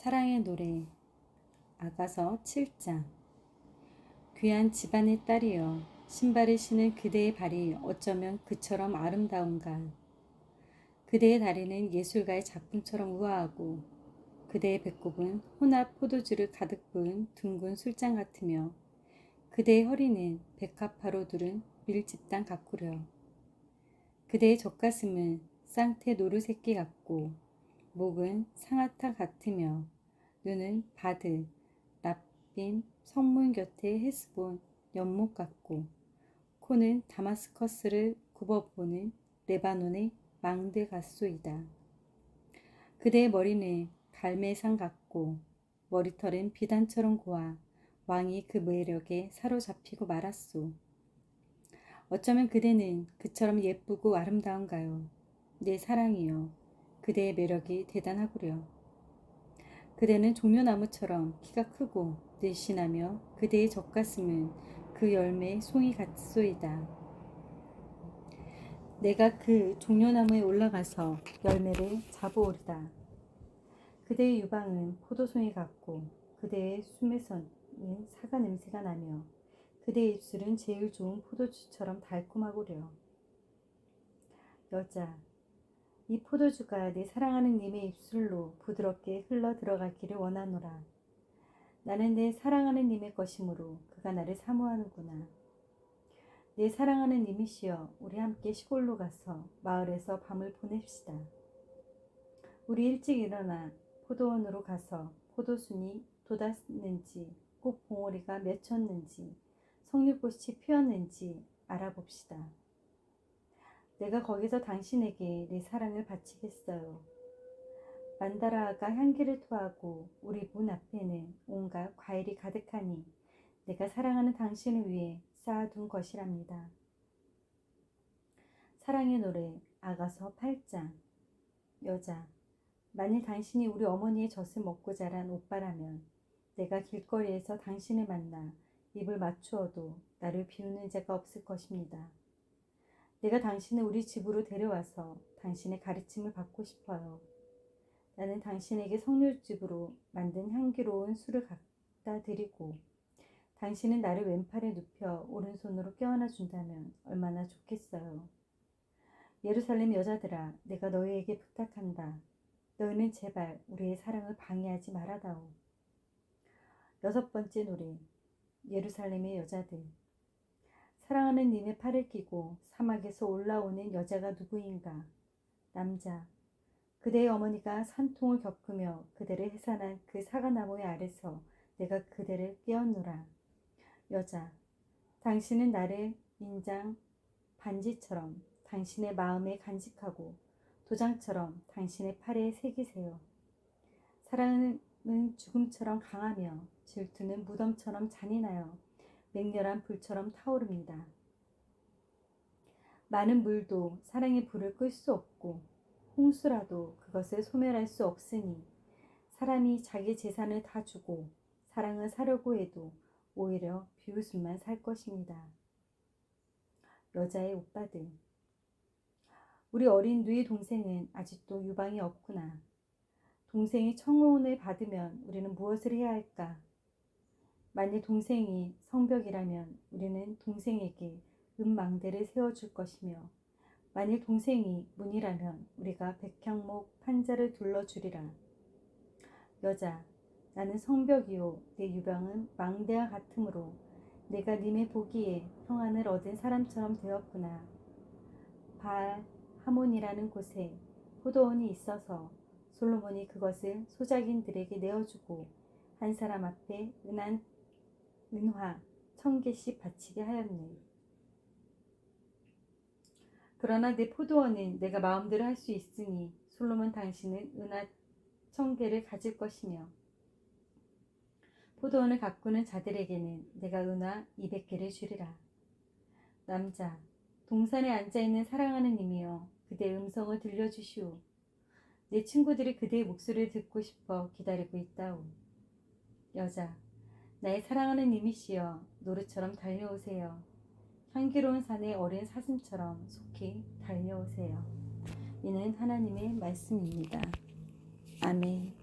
사랑의 노래 아가서 7장. 귀한 집안의 딸이여 신발을 신은 그대의 발이 어쩌면 그처럼 아름다운가. 그대의 다리는 예술가의 작품처럼 우아하고 그대의 배꼽은 혼합 포도주를 가득 부은 둥근 술잔 같으며 그대의 허리는 백합화로 두른 밀집단 가꾸려. 그대의 젖가슴은 쌍태 노루새끼 같고 목은 상아타 같으며 눈은 바드, 랍빈, 성문 곁에 헤스본 연못 같고 코는 다마스커스를 굽어보는 레바논의 망대 같소이다. 그대의 머리는 갈매상 같고 머리털은 비단처럼 고와 왕이 그 매력에 사로잡히고 말았소. 어쩌면 그대는 그처럼 예쁘고 아름다운가요? 내 사랑이여. 그대의 매력이 대단하구려. 그대는 종려나무처럼 키가 크고 늘씬하며 그대의 젖가슴은 그 열매의 송이 같소이다. 내가 그 종려나무에 올라가서 열매를 잡아오리다. 그대의 유방은 포도송이 같고 그대의 숨에서는 사과 냄새가 나며 그대의 입술은 제일 좋은 포도주처럼 달콤하구려. 여자, 이 포도주가 내 사랑하는 님의 입술로 부드럽게 흘러 들어가기를 원하노라. 나는 내 사랑하는 님의 것이므로 그가 나를 사모하는구나. 내 사랑하는 님이시여, 우리 함께 시골로 가서 마을에서 밤을 보냅시다. 우리 일찍 일어나 포도원으로 가서 포도순이 돋았는지, 꽃 봉오리가 맺혔는지, 석류꽃이 피었는지 알아봅시다. 내가 거기서 당신에게 내 사랑을 바치겠어요. 만다라가 향기를 토하고 우리 문 앞에는 온갖 과일이 가득하니 내가 사랑하는 당신을 위해 쌓아둔 것이랍니다. 사랑의 노래 아가서 8장 여자 만일 당신이 우리 어머니의 젖을 먹고 자란 오빠라면 내가 길거리에서 당신을 만나 입을 맞추어도 나를 비우는 자가 없을 것입니다. 내가 당신을 우리 집으로 데려와서 당신의 가르침을 받고 싶어요. 나는 당신에게 석류집으로 만든 향기로운 술을 갖다 드리고 당신은 나를 왼팔에 눕혀 오른손으로 껴안아 준다면 얼마나 좋겠어요. 예루살렘 여자들아, 내가 너희에게 부탁한다. 너희는 제발 우리의 사랑을 방해하지 말아다오. 여섯 번째 노래. 예루살렘의 여자들. 사랑하는 님의 팔을 끼고 사막에서 올라오는 여자가 누구인가? 남자. 그대의 어머니가 산통을 겪으며 그대를 해산한 그 사과나무의 아래서 내가 그대를 깨웠노라. 여자. 당신은 나를 인장 반지처럼 당신의 마음에 간직하고 도장처럼 당신의 팔에 새기세요. 사랑은 죽음처럼 강하며 질투는 무덤처럼 잔인하여 맹렬한 불처럼 타오릅니다. 많은 물도 사랑의 불을 끌 수 없고 홍수라도 그것을 소멸할 수 없으니 사람이 자기 재산을 다 주고 사랑을 사려고 해도 오히려 비웃음만 살 것입니다. 여자의 오빠들. 우리 어린 누이 동생은 아직도 유방이 없구나. 동생이 청혼을 받으면 우리는 무엇을 해야 할까? 만일 동생이 성벽이라면 우리는 동생에게 은망대를 세워줄 것이며 만일 동생이 문이라면 우리가 백향목 판자를 둘러주리라. 여자, 나는 성벽이요 내 유방은 망대와 같으므로 내가 님의 보기에 평안을 얻은 사람처럼 되었구나. 발 하몬이라는 곳에 포도원이 있어서 솔로몬이 그것을 소작인들에게 내어주고 한 사람 앞에 은한 은화 천 개씩 바치게 하였네. 그러나 내 포도원은 내가 마음대로 할 수 있으니 솔로몬 당신은 은하 천 개를 가질 것이며 포도원을 가꾸는 자들에게는 내가 은하 이백 개를 주리라. 남자, 동산에 앉아 있는 사랑하는 님이여 그대의 음성을 들려주시오. 내 친구들이 그대의 목소리를 듣고 싶어 기다리고 있다오. 여자, 나의 사랑하는 님이시여 노루처럼 달려오세요. 향기로운 산의 어린 사슴처럼 속히 달려오세요. 이는 하나님의 말씀입니다. 아멘.